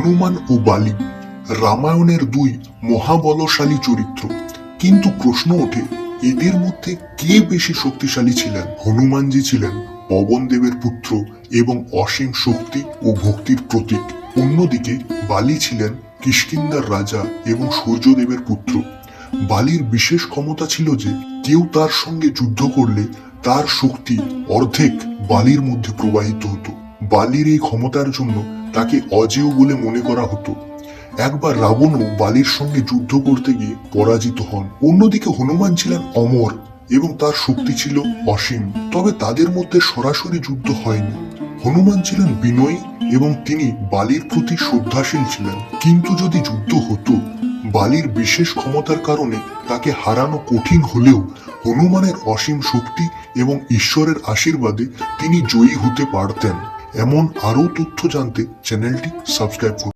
হনুমান ও বালি রামায়ণের দুই মহাবলশালী চরিত্র। কিন্তু প্রশ্ন ওঠে, এদের মধ্যে কে বেশি শক্তিশালী ছিলেন? হনুমানজি ছিলেন পবন দেবের পুত্র এবং অসীম শক্তি ও ভক্তির প্রতীক। অন্যদিকে বালি ছিলেন কিষ্কিন্দার রাজা এবং সূর্যদেবের পুত্র। বালির বিশেষ ক্ষমতা ছিল যে, কেউ তার সঙ্গে যুদ্ধ করলে তার শক্তি অর্ধেক বালির মধ্যে প্রবাহিত হতো। বালির এই ক্ষমতার জন্য তাকে অজেয় বলে মনে করা হতো। একবার রাবণও বালির সঙ্গে যুদ্ধ করতে গিয়ে পরাজিত হন। অন্যদিকে হনুমান ছিলেন অমর এবং তার শক্তি ছিল অসীম। তবে তাদের মধ্যে সরাসরি যুদ্ধ হয়নি। হনুমান ছিলেন বিনয়ী এবং তিনি বালির প্রতি শ্রদ্ধাশীল ছিলেন। কিন্তু যদি যুদ্ধ হতো, বালির বিশেষ ক্ষমতার কারণে তাকে হারানো কঠিন হলেও হনুমানের অসীম শক্তি এবং ঈশ্বরের আশীর্বাদে তিনি জয়ী হতে পারতেন। এমন আরও তথ্য জানতে চ্যানেলটি সাবস্ক্রাইব করুন।